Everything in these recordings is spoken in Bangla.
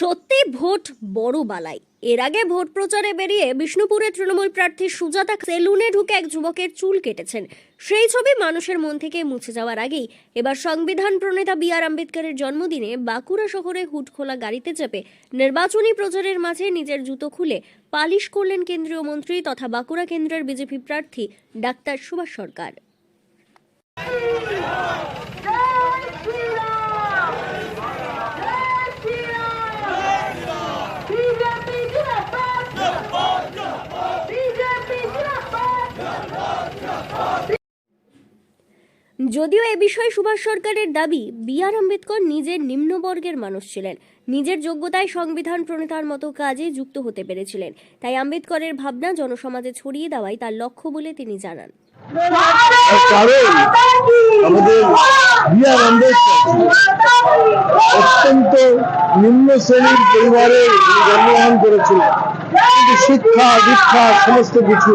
সত্যি ভোট বড় বালাই। এর আগে ভোট প্রচারে বেরিয়ে বিষ্ণুপুরের তৃণমূল প্রার্থী সুজাতা সেলুনে ঢুকে এক যুবকের চুল কেটেছেন। সেই ছবি মানুষের মন থেকে মুছে যাওয়ার আগেই এবার সংবিধান প্রণেতা বি আর আম্বেদকরের জন্মদিনে বাঁকুড়া শহরে হুট খোলা গাড়িতে চেপে নির্বাচনী প্রচারের মাঝে নিজের জুতো খুলে পালিশ করলেন কেন্দ্রীয় মন্ত্রী তথা বাঁকুড়া কেন্দ্রের বিজেপি প্রার্থী ডাক্তার সুভাষ সরকার। যদিও এ বিষয়ে সুভাষ সরকারের দাবি, বি আর আম্বেদকর নিজের নিম্নবর্গের মানুষ ছিলেন। নিজের যোগ্যতায় সংবিধান প্রণেতার মতো কাজে যুক্ত হতে পেরেছিলেন। তাই আম্বেদকরের ভাবনা জনসমাজে ছড়িয়ে দেওয়াই তার লক্ষ্য বলে তিনি জানান। অত্যন্ত নিম্ন শ্রেণির পরিবারে জন্মগ্রহণ করেছিলেন। কিন্তু শিক্ষা, দীক্ষা, সমস্ত কিছু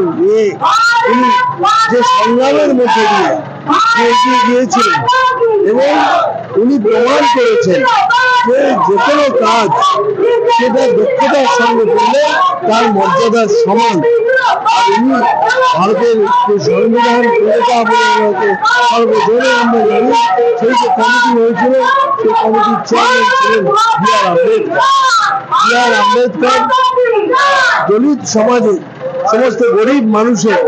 যে সংগ্রামের মধ্যে দিয়ে এগিয়ে গিয়েছিলেন, এবং উনি প্রমাণ করেছেন যে কোনো কাজ সেটা দক্ষতার সঙ্গে করলে তার মর্যাদার সমান। আর উনি ভারতের সংবিধান প্রণেতা বলে সর্বজনে আমরা জানি, সেই যে কমিটি হয়েছিল, সেই কমিটির চেয়ারম্যান ছিলেন B R Ambedkar. B R Ambedkar দলিত সমাজে সমস্ত গরিব মানুষের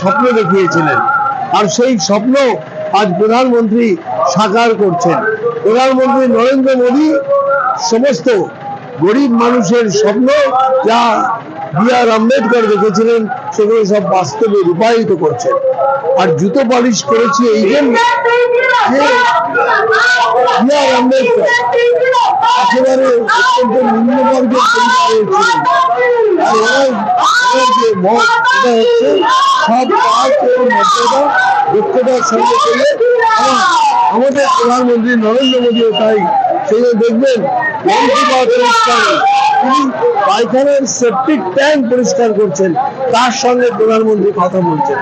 স্বপ্ন দেখিয়েছিলেন। আর সেই স্বপ্ন আজ প্রধানমন্ত্রী সাকার করছেন। প্রধানমন্ত্রী নরেন্দ্র মোদী সমস্ত গরিব মানুষের স্বপ্ন যা বি আর আম্বেদকর দেখেছিলেন, সেগুলো সব বাস্তবে রূপায়িত করছেন। আর জুতো পালিশ করেছি এই জন্য আম্বেদকর একেবারে অত্যন্ত নিম্নবর্গের পরিবারের ছিলেন আর ওনার ওনার যে মত সেটা হচ্ছে সব কাজ ও মর্যাদা দক্ষতার সঙ্গে করলে আমাদের প্রধানমন্ত্রী নরেন্দ্র মোদীও তাই সেই দেখবেন তিনি পায়খানার সেপটিক ট্যাঙ্ক পরিষ্কার করছেন তার সঙ্গে প্রধানমন্ত্রী কথা বলছেন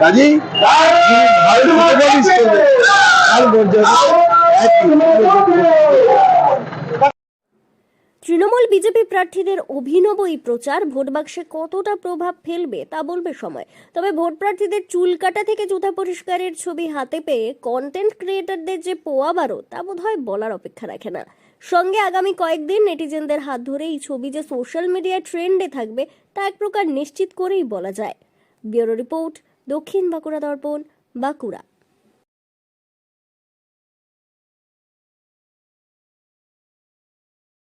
কাজেই করবেন তার মর্যাদা একই তৃণমূল বিজেপি প্রার্থীদের অভিনব এই প্রচার, ভোট বাক্সে কতটা প্রভাব ফেলবে তা বলবে সময়। তবে ভোট প্রার্থীদের চুল কাটা থেকে জুতা পরিষ্কারের ছবি হাতে পেয়ে কন্টেন্ট ক্রিয়েটারদের যে পোয়া বারো, তা বোধহয় বলার অপেক্ষা রাখে না। সঙ্গে আগামী কয়েকদিন নেটিজেনদের হাত ধরে এই ছবি যে সোশ্যাল মিডিয়ায় ট্রেন্ডে থাকবে, তা এক প্রকার নিশ্চিত করেই বলা যায়। ব্যুরো রিপোর্ট, দক্ষিণ বাঁকুড়া দর্পণ, বাঁকুড়া।